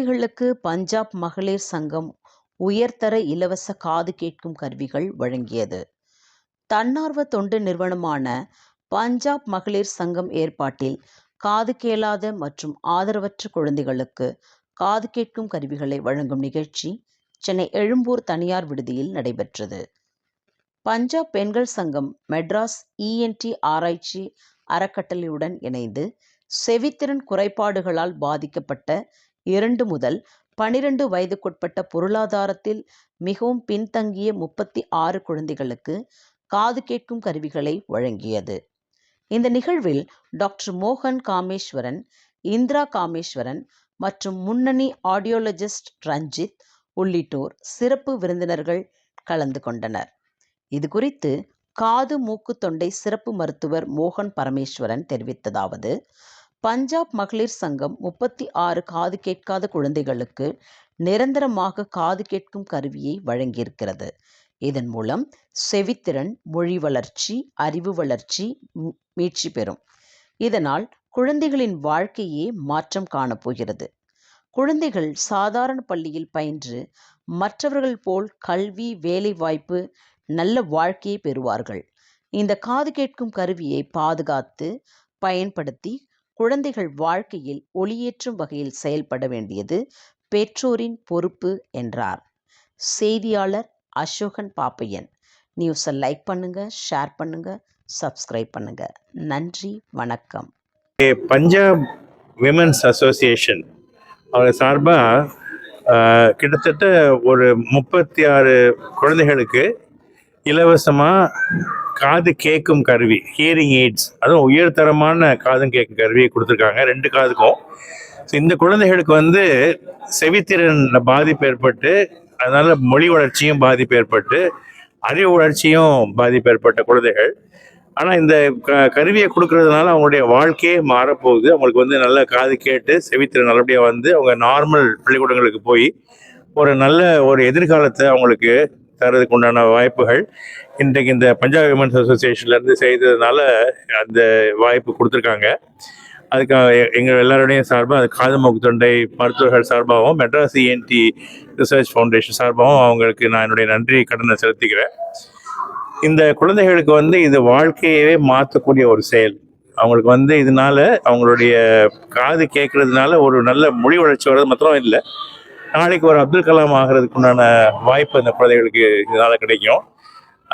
குழந்தைகளுக்கு பஞ்சாப் மகளிர் சங்கம் உயர்தர இலவச காது கேட்கும் கருவிகள் வழங்கியது. தன்னார்வ தொண்டு நிறுவனமான பஞ்சாப் மகளிர் சங்கம் ஏற்பாட்டில் காது கேளாத மற்றும் ஆதரவற்ற குழந்தைகளுக்கு காது கேட்கும் கருவிகளை வழங்கும் நிகழ்ச்சி சென்னை எழும்பூர் தனியார் விடுதியில் நடைபெற்றது. பஞ்சாப் பெண்கள் சங்கம் மெட்ராஸ் இஎன்டி ஆராய்ச்சி அறக்கட்டளையுடன் இணைந்து செவித்திறன் குறைபாடுகளால் பாதிக்கப்பட்ட இரண்டு முதல் பனிரெண்டு வயதுக்குட்பட்ட பொருளாதாரத்தில் மிகவும் பின்தங்கிய முப்பத்தி ஆறு குழந்தைகளுக்கு காது கேட்கும் கருவிகளை வழங்கியது. இந்த நிகழ்வில் டாக்டர் மோகன் காமேஸ்வரன் இந்திரா காமேஸ்வரன் மற்றும் முன்னணி ஆடியோலஜிஸ்ட் ரஞ்சித் உள்ளிட்டோர் சிறப்பு விருந்தினர்கள் கலந்து கொண்டனர். இது குறித்து காது மூக்கு தொண்டை சிறப்பு மருத்துவர் மோகன் பரமேஸ்வரன் தெரிவித்ததாவது பஞ்சாப் மகளிர் சங்கம் முப்பத்தி ஆறு காது கேட்காத குழந்தைகளுக்கு நிரந்தரமாக காது கேட்கும் கருவியை வழங்கியிருக்கிறது. இதன் மூலம் செவித்திறன் மொழி வளர்ச்சி அறிவு வளர்ச்சி மீட்சி பெறும். இதனால் குழந்தைகளின் வாழ்க்கையே மாற்றம் காணப்போகிறது. குழந்தைகள் சாதாரண பள்ளியில் பயின்று மற்றவர்கள் போல் கல்வி வேலைவாய்ப்பு நல்ல வாழ்க்கையை பெறுவார்கள். இந்த காது கேட்கும் கருவியை பாதுகாத்து பயன்படுத்தி குழந்தைகள் வாழ்க்கையில் ஒளியேற்றும் வகையில் செயல்பட வேண்டியது பெற்றோரின் பொறுப்பு என்றார். செய்தியாளர் அசோகன் பாப்பையன். நியூஸை லைக் பண்ணுங்க ஷேர் பண்ணுங்க சப்ஸ்கிரைப் பண்ணுங்க. நன்றி வணக்கம். பஞ்சாப் விமன்ஸ் அசோசியேஷன் அவங்க சார்பாக கிட்டத்தட்ட ஒரு முப்பத்தி ஆறு குழந்தைகளுக்கு இலவசமாக காது கேட்கும் கருவி ஹியரிங் எய்ட்ஸ் அதுவும் உயர்தரமான காதும் கேட்கும் கருவியை கொடுத்துருக்காங்க ரெண்டு காதுக்கும். ஸோ இந்த குழந்தைகளுக்கு வந்து செவித்திறன் பாதிப்பு ஏற்பட்டு அதனால் மொழி வளர்ச்சியும் பாதிப்பு ஏற்பட்டு அறிவு வளர்ச்சியும் பாதிப்பு ஏற்பட்ட குழந்தைகள். ஆனால் இந்த க கருவியை கொடுக்கறதுனால அவங்களுடைய வாழ்க்கையே மாறப்போகுது. அவங்களுக்கு வந்து நல்ல காது கேட்டு செவித்திறன் நல்லபடியாக வந்து அவங்க நார்மல் பள்ளிக்கூடங்களுக்கு போய் ஒரு நல்ல ஒரு எதிர்காலத்தை அவங்களுக்கு தரதுக்கு உண்டான வாய்ப்புகள். இன்றைக்கு இந்த பஞ்சாப் விமன்ஸ் அசோசியேஷன்லேருந்து செய்ததுனால அந்த வாய்ப்பு கொடுத்துருக்காங்க. அதுக்காக எங்கள் எல்லாருடையும் சார்பாக அது காது மூக்கு தொண்டை மருத்துவர்கள் சார்பாகவும் மெட்ராஸ் இஎன்டி ரிசர்ச் ஃபவுண்டேஷன் சார்பாகவும் அவங்களுக்கு நான் என்னுடைய நன்றி கடனை செலுத்திக்கிறேன். இந்த குழந்தைகளுக்கு வந்து இது வாழ்க்கையவே மாற்றக்கூடிய ஒரு செயல். அவங்களுக்கு வந்து இதனால அவங்களுடைய காது கேட்கறதுனால ஒரு நல்ல மொழி வளர்ச்சி வர்றது மாத்திரம் இல்லை. நாளைக்கு ஒரு அப்துல் கலாம் ஆகிறதுக்கு உண்டான வாய்ப்பு அந்த குழந்தைகளுக்கு இதனால் கிடைக்கும்.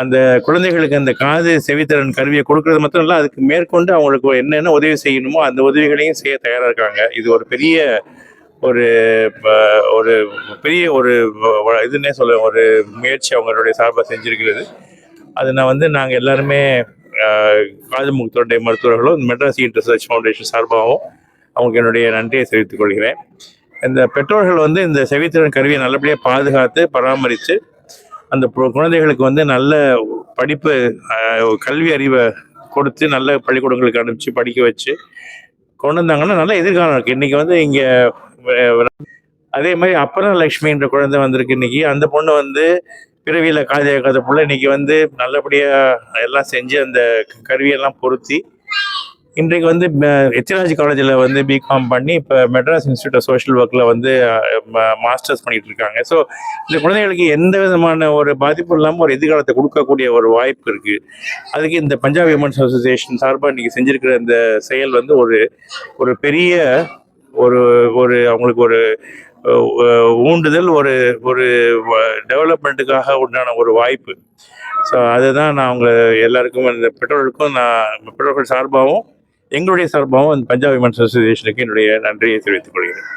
அந்த குழந்தைகளுக்கு அந்த காது செவித்திறன் கருவியை கொடுக்கறது மட்டும் இல்லை அதுக்கு மேற்கொண்டு அவங்களுக்கு என்னென்ன உதவி செய்யணுமோ அந்த உதவிகளையும் செய்ய தயாராக இருக்காங்க. இது ஒரு பெரிய ஒரு ஒரு பெரிய ஒரு இதுன்னே சொல்ல ஒரு முயற்சி அவங்களுடைய சார்பாக செஞ்சிருக்கிறது. அது நான் வந்து நாங்கள் எல்லாருமே காது மூக்கு மருத்துவர்களும் மெட்ராஸ் ஈட் ஃபவுண்டேஷன் சார்பாகவும் அவங்களுக்கு என்னுடைய நன்றியை தெரிவித்துக் கொள்கிறேன். இந்த பெற்றோர்கள் வந்து இந்த செவித்திறன் கருவியை நல்லபடியாக பாதுகாத்து பராமரித்து அந்த குழந்தைகளுக்கு வந்து நல்ல படிப்பு கல்வி அறிவை கொடுத்து நல்ல பள்ளிக்கூடங்களுக்கு அனுப்பிச்சு படிக்க வச்சு கொண்டு வந்தாங்கன்னா நல்ல எதிர்காலம் இருக்குது இன்றைக்கி வந்து இங்கே அதே மாதிரி அப்பறம் லக்ஷ்மின்ற குழந்தை வந்திருக்கு இன்னைக்கு. அந்த பொண்ணு வந்து பிறவியில் காது கேட்காத பிள்ளை இன்னைக்கு வந்து நல்லபடியாக எல்லாம் செஞ்சு அந்த கருவியெல்லாம் பொருத்தி இன்றைக்கு வந்து எச்ராஜ் காலேஜில் வந்து பிகாம் பண்ணி இப்போ மெட்ராஸ் இன்ஸ்டியூட் ஆஃப் சோஷியல் ஒர்க்கில் வந்து மாஸ்டர்ஸ் பண்ணிட்டு இருக்காங்க. ஸோ இந்த குழந்தைகளுக்கு எந்த விதமான ஒரு பாதிப்பும் இல்லாமல் ஒரு எதிர்காலத்தை கொடுக்கக்கூடிய ஒரு வாய்ப்பு இருக்குது அதுக்கு இந்த பஞ்சாப் விமன்ஸ் அசோசியேஷன் சார்பாக இன்றைக்கி செஞ்சுருக்கிற இந்த செயல் வந்து ஒரு ஒரு பெரிய ஒரு ஒரு அவங்களுக்கு ஒரு ஊண்டுதல் ஒரு ஒரு டெவலப்மெண்ட்டுக்காக உண்டான ஒரு வாய்ப்பு. ஸோ அதுதான் நான் அவங்க எல்லாருக்கும் இந்த பெற்றோர்களுக்கும் நான் பெற்றோர்கள் சார்பாகவும் எங்களுடைய சார்பாகவும் அந்த பஞ்சாப் விமன்ஸ் அசோசியேஷனுக்கு என்னுடைய நன்றியை தெரிவித்துக் கொள்கிறேன்.